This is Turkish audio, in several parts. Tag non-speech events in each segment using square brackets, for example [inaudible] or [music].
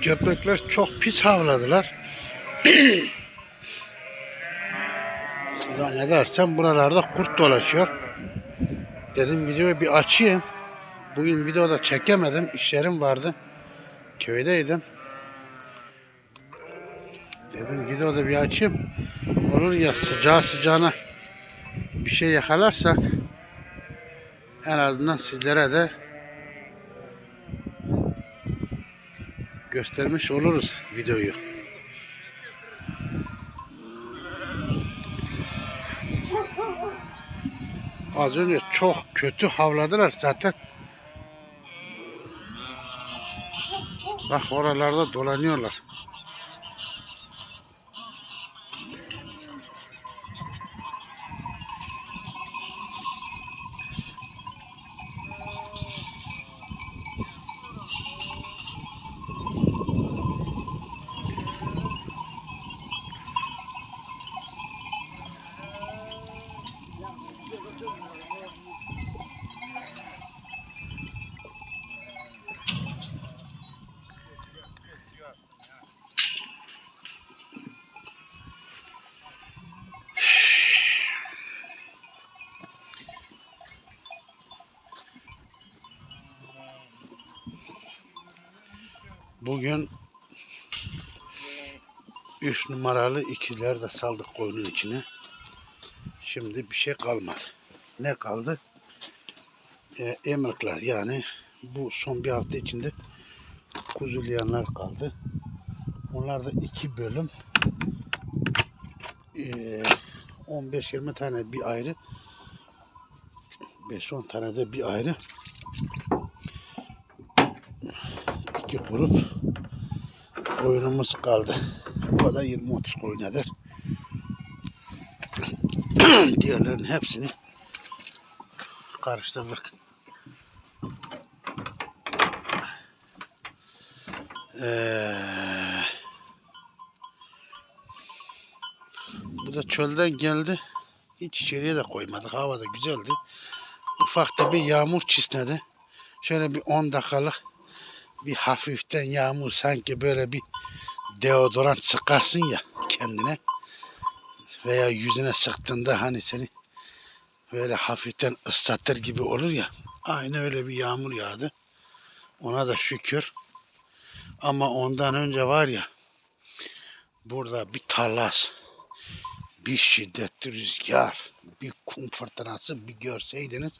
Köpekler çok pis havladılar. Zannedersem buralarda kurt dolaşıyor. Dedim videoyu bir açayım. Bugün videoda çekemedim. İşlerim vardı. Köydeydim. Dedim videoda bir açayım. Olur ya sıcağı sıcağına bir şey yakalarsak en azından sizlere de göstermiş oluruz videoyu. Az önce çok kötü havladılar zaten. Bak oralarda dolanıyorlar. Bugün 3 numaralı ikizler de saldık koyunun içine. Şimdi bir şey kalmadı. Ne kaldı? Ee, emrikler yani bu son bir hafta içinde kuzulayanlar kaldı. Onlar da iki bölüm ee, 15-20 tane bir ayrı 5-10 tane de bir ayrı iki grup koyunumuz kaldı. O da 20-30 koyun eder. Diğerlerin hepsini karıştırdık. Ee, bu da çölden geldi. Hiç içeriye de koymadık. Hava da güzeldi. Ufak da bir yağmur çisnedi. Şöyle bir 10 dakikalık bir hafiften yağmur sanki böyle bir deodorant sıkarsın ya kendine veya yüzüne sıktığında hani seni böyle hafiften ıslatır gibi olur ya aynı öyle bir yağmur yağdı. Ona da şükür. Ama ondan önce var ya burada bir tarlas, bir şiddetli rüzgar, bir kum fırtınası bir görseydiniz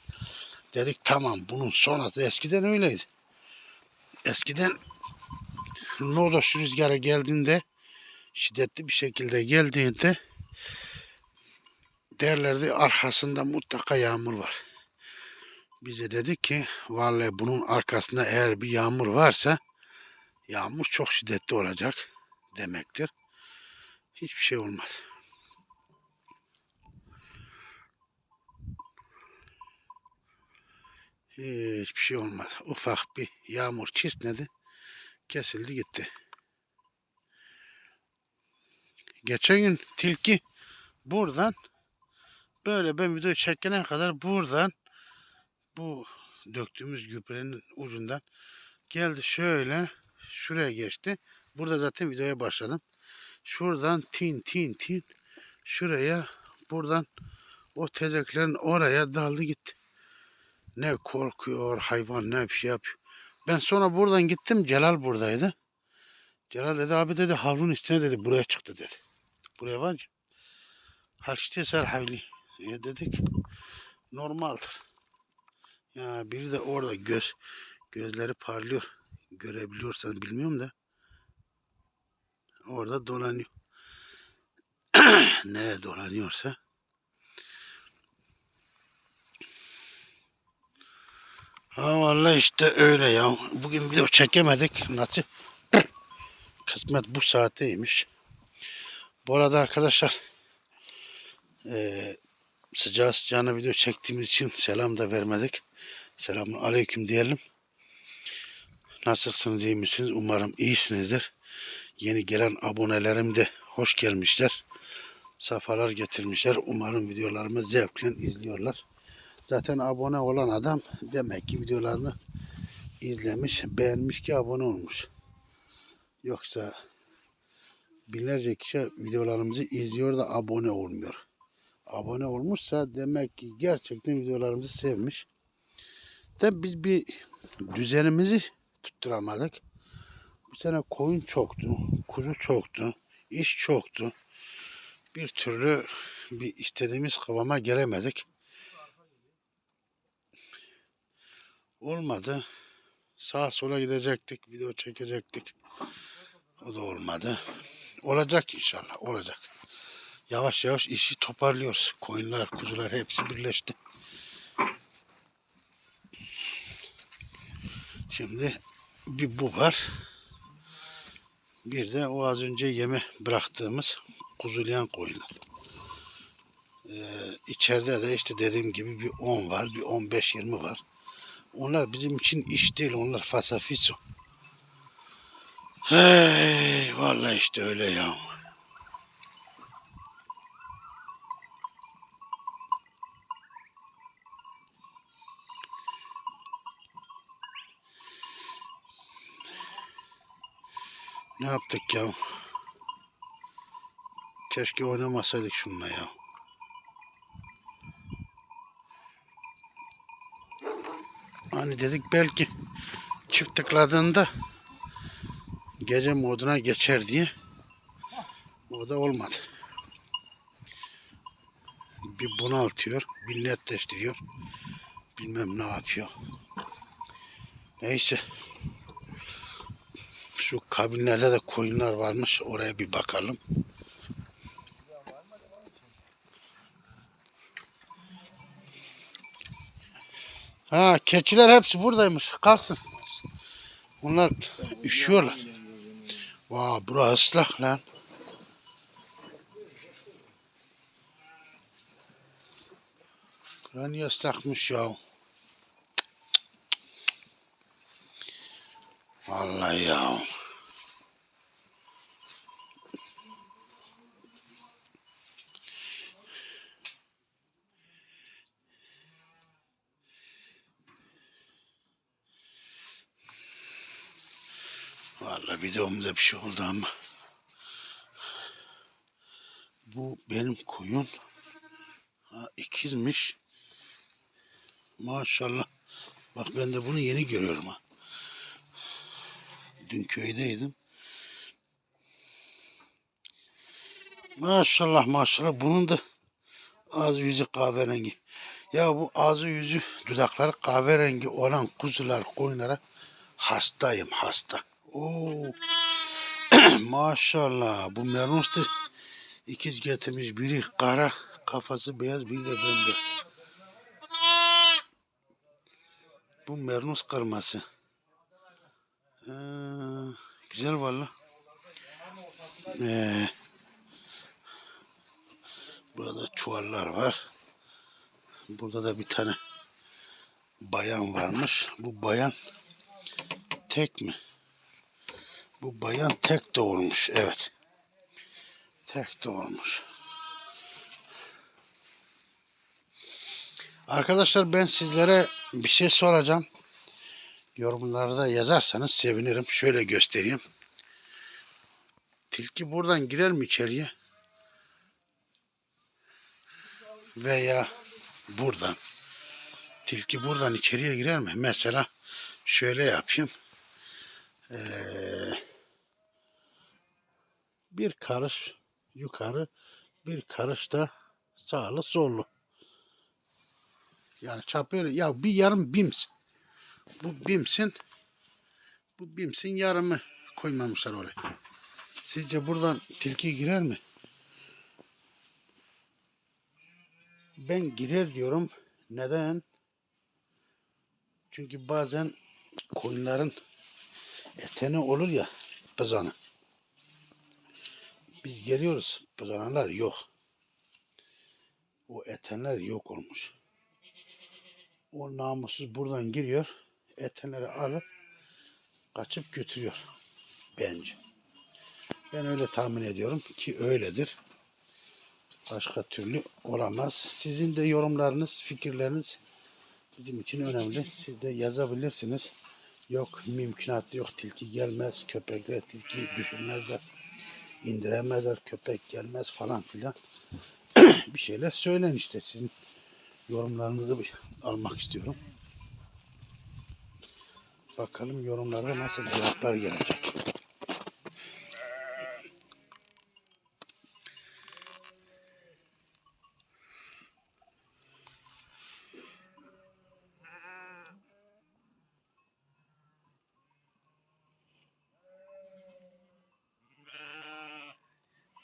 dedik tamam bunun sonrası eskiden öyleydi. Eskiden Lodos rüzgarı geldiğinde şiddetli bir şekilde geldiğinde derlerdi arkasında mutlaka yağmur var. Bize dedik ki vallahi bunun arkasında eğer bir yağmur varsa yağmur çok şiddetli olacak demektir. Hiçbir şey olmaz. Hiçbir şey olmadı. Ufak bir yağmur çisnedi. Kesildi gitti. Geçen gün tilki buradan böyle ben video çekene kadar buradan bu döktüğümüz gübrenin ucundan geldi şöyle şuraya geçti. Burada zaten videoya başladım. Şuradan tin tin tin şuraya buradan o tezeklerin oraya daldı gitti. Ne korkuyor hayvan ne bir şey yapıyor. Ben sonra buradan gittim Celal buradaydı. Celal dedi abi dedi havlunun üstüne dedi buraya çıktı dedi. Buraya var ya. Harçte ser havli. E dedik normaldir. Ya biri de orada göz gözleri parlıyor. Görebiliyorsan bilmiyorum da. Orada dolanıyor. [clears throat] ne dolanıyorsa. Ha vallahi işte öyle ya. Bugün video çekemedik. Nasıl? [coughs] Kısmet bu saatteymiş. Bu arada arkadaşlar eee sıcağı sıcağına video çektiğimiz için selam da vermedik. Selamun aleyküm diyelim. Nasılsınız iyi misiniz? Umarım iyisinizdir. Yeni gelen abonelerim de hoş gelmişler. Safalar getirmişler. Umarım videolarımı zevkle izliyorlar. Zaten abone olan adam demek ki videolarını izlemiş, beğenmiş ki abone olmuş. Yoksa binlerce kişi videolarımızı izliyor da abone olmuyor. Abone olmuşsa demek ki gerçekten videolarımızı sevmiş. Tabi biz bir düzenimizi tutturamadık. Bu sene koyun çoktu, kuzu çoktu, iş çoktu. Bir türlü bir istediğimiz kıvama gelemedik. Olmadı. Sağa sola gidecektik, video çekecektik. O da olmadı. Olacak inşallah, olacak. Yavaş yavaş işi toparlıyoruz. Koyunlar, kuzular hepsi birleşti. Şimdi bir bu var. Bir de o az önce yeme bıraktığımız kuzulayan koyunlar. Ee, içeride de işte dediğim gibi bir 10 var, bir 15-20 var. Onlar bizim için iş değil, onlar fasafiso. Hey, vallahi işte öyle ya. Ne yaptık ya? Keşke oynamasaydık şununla ya. Hani dedik belki çift tıkladığında gece moduna geçer diye. O da olmadı. Bir bunaltıyor, bir netleştiriyor. Bilmem ne yapıyor. Neyse. Şu kabinlerde de koyunlar varmış. Oraya bir bakalım. Ha keçiler hepsi buradaymış. Kalsın. Onlar üşüyorlar. Vaa bura ıslak lan. Bura niye ıslakmış ya? Vallahi ya. Videomda bir şey oldu ama. Bu benim koyun. Ha, ikizmiş. Maşallah. Bak ben de bunu yeni görüyorum ha. Dün köydeydim. Maşallah maşallah bunun da ağzı yüzü kahverengi. Ya bu ağzı yüzü dudakları kahverengi olan kuzular koyunlara hastayım hasta. Oo. [clears throat] maşallah bu Mernus da ikiz getirmiş. Biri kara kafası beyaz biri de bembeyaz. Bu Mernus kırması. Ee, güzel valla. Ee, burada çuvallar var. Burada da bir tane bayan varmış. Bu bayan tek mi? Bu bayan tek doğurmuş. Evet. Tek doğurmuş. Arkadaşlar ben sizlere bir şey soracağım. Yorumlarda yazarsanız sevinirim. Şöyle göstereyim. Tilki buradan girer mi içeriye? Veya buradan. Tilki buradan içeriye girer mi? Mesela şöyle yapayım. Ee, bir karış yukarı, bir karış da sağlı sollu. Yani çapıyor. Ya bir yarım bims. Bu bimsin. Bu bimsin yarımı koymamışlar oraya. Sizce buradan tilki girer mi? Ben girer diyorum. Neden? Çünkü bazen koyunların eteni olur ya pızanı. Biz geliyoruz. Pızanalar yok. O etenler yok olmuş. O namussuz buradan giriyor. Etenleri alıp kaçıp götürüyor. Bence. Ben öyle tahmin ediyorum ki öyledir. Başka türlü olamaz. Sizin de yorumlarınız, fikirleriniz bizim için önemli. Siz de yazabilirsiniz. Yok mümkünatı yok tilki gelmez, köpekler tilki düşürmezler, indiremezler, köpek gelmez falan filan. [clears throat] bir şeyler söyleyin işte sizin yorumlarınızı [laughs] almak istiyorum. Bakalım yorumlarda nasıl cevaplar gelecek.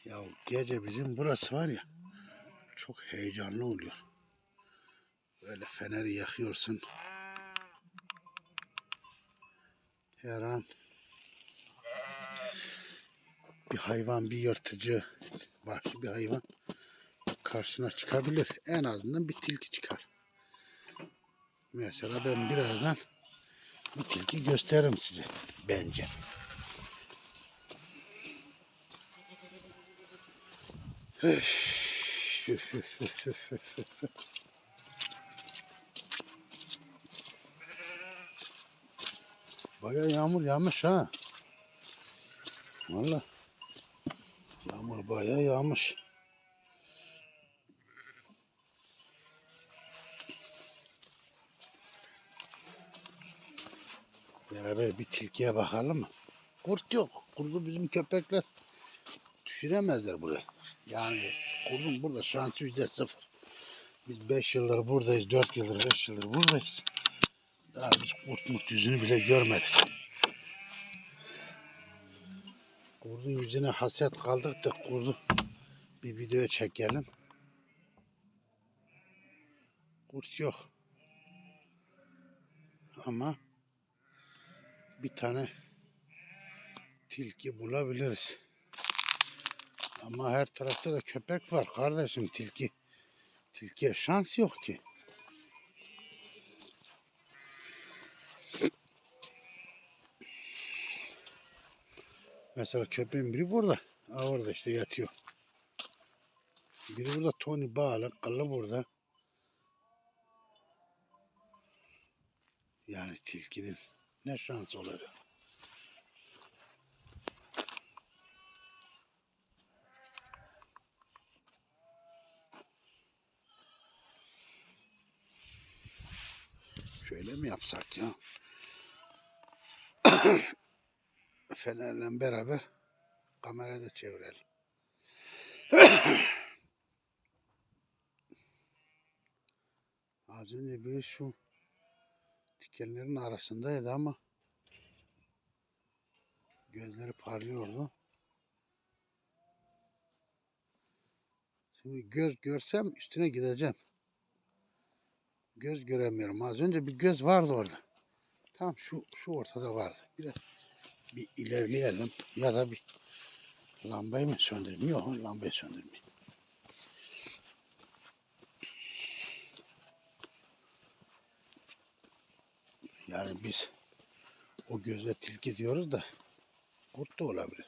Ya gece bizim burası var ya çok heyecanlı oluyor. Böyle feneri yakıyorsun. Her an bir hayvan, bir yırtıcı, vahşi bir hayvan karşına çıkabilir. En azından bir tilki çıkar. Mesela ben birazdan bir tilki gösteririm size bence. Bayağı yağmur yağmış ha. Valla. Yağmur bayağı yağmış. Beraber bir tilkiye bakalım mı? Kurt yok. Kurdu bizim köpekler düşüremezler buraya. Yani kurdun burada şansı yüzde sıfır. Biz 5 yıldır buradayız, 4 yıldır, 5 yıldır buradayız. Daha biz kurt murt yüzünü bile görmedik. Kurdun yüzüne hasret kaldık da kurdu bir video çekelim. Kurt yok. Ama bir tane tilki bulabiliriz. Ama her tarafta da köpek var kardeşim tilki. Tilkiye şans yok ki. Mesela köpeğin biri burada. Ha orada işte yatıyor. Biri burada Tony bağlı. Kalı burada. Yani tilkinin ne şans olacak. Şöyle mi yapsak ya? [coughs] Fenerle beraber kamerayı da çevirelim. [coughs] Az önce biri şu dikenlerin arasındaydı ama gözleri parlıyordu. Şimdi göz görsem üstüne gideceğim. Göz göremiyorum. Az önce bir göz vardı orada. Tam şu şu ortada vardı. Biraz bir ilerleyelim ya da bir lambayı mı söndüreyim? Yok lambayı söndürmeyeyim. Yani biz o göze tilki diyoruz da kurt da olabilir.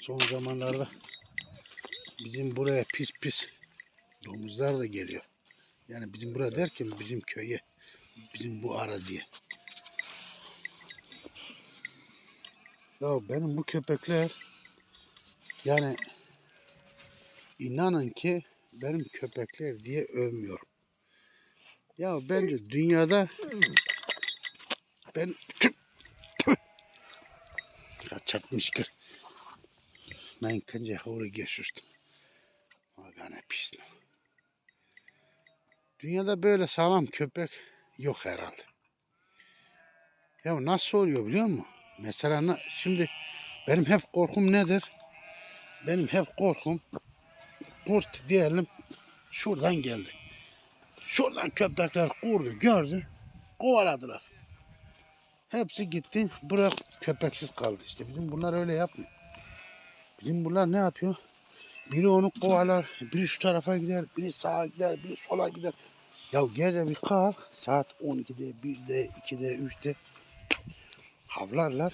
Son zamanlarda bizim buraya pis pis domuzlar da geliyor. Yani bizim buraya derken bizim köye, bizim bu araziye. Ya benim bu köpekler yani inanın ki benim köpekler diye övmüyorum. Ya bence dünyada ben kaçakmışkır. Ben kence hori geçirdim. Magane pisli. Dünyada böyle sağlam köpek yok herhalde. Ya nasıl oluyor biliyor musun? Mesela şimdi benim hep korkum nedir? Benim hep korkum kurt diyelim şuradan geldi. Şuradan köpekler kurdu gördü kovaladılar. Hepsi gitti bırak köpeksiz kaldı işte. Bizim bunlar öyle yapmıyor. Bizim bunlar ne yapıyor? Biri onu kovalar, biri şu tarafa gider, biri sağa gider, biri sola gider. Ya gece bir kalk saat 12'de, 1'de, 2'de, 3'te havlarlar.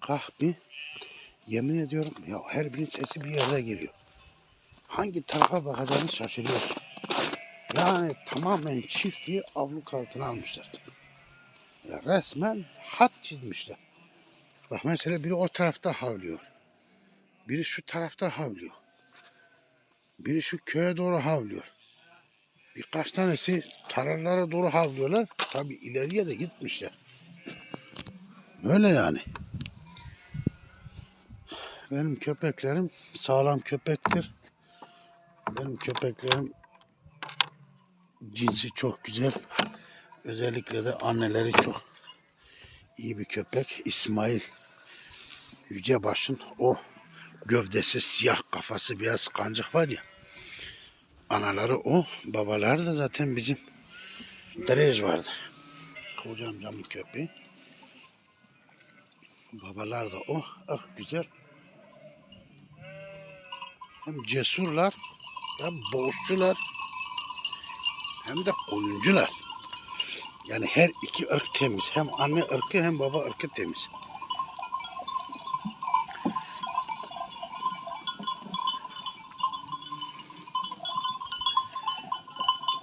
kalk bir. Yemin ediyorum ya her birinin sesi bir yerde geliyor. Hangi tarafa bakacağını şaşırıyorsun. Yani tamamen çiftliği avluk altına almışlar. Ya resmen hat çizmişler. Bak mesela biri o tarafta havlıyor. Biri şu tarafta havlıyor. Biri şu köye doğru havlıyor. Birkaç tanesi tarlalara doğru havlıyorlar. Tabi ileriye de gitmişler. Böyle yani. Benim köpeklerim sağlam köpektir. Benim köpeklerim cinsi çok güzel. Özellikle de anneleri çok iyi bir köpek. İsmail Yücebaş'ın o gövdesi siyah kafası beyaz kancık var ya. Anaları o, babaları da zaten bizim Drej vardı. Koca amcamın köpeği. Babalar da o. Ah güzel. Hem cesurlar, hem boğuşçular, hem de oyuncular. Yani her iki ırk temiz. Hem anne ırkı hem baba ırkı temiz.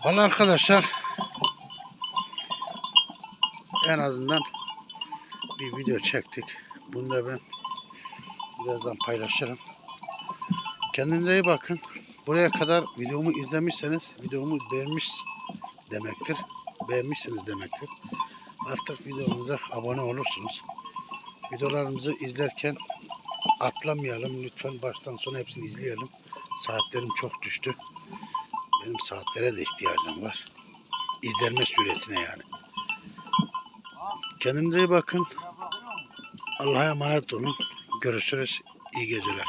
Valla arkadaşlar en azından bir video çektik. Bunu da ben birazdan paylaşırım. Kendinize iyi bakın. Buraya kadar videomu izlemişseniz videomu beğenmiş demektir. Beğenmişsiniz demektir. Artık videomuza abone olursunuz. Videolarımızı izlerken atlamayalım. Lütfen baştan sona hepsini izleyelim. Saatlerim çok düştü. Benim saatlere de ihtiyacım var. İzlenme süresine yani. Kendinize iyi bakın. Allah'a emanet olun. Görüşürüz. İyi geceler.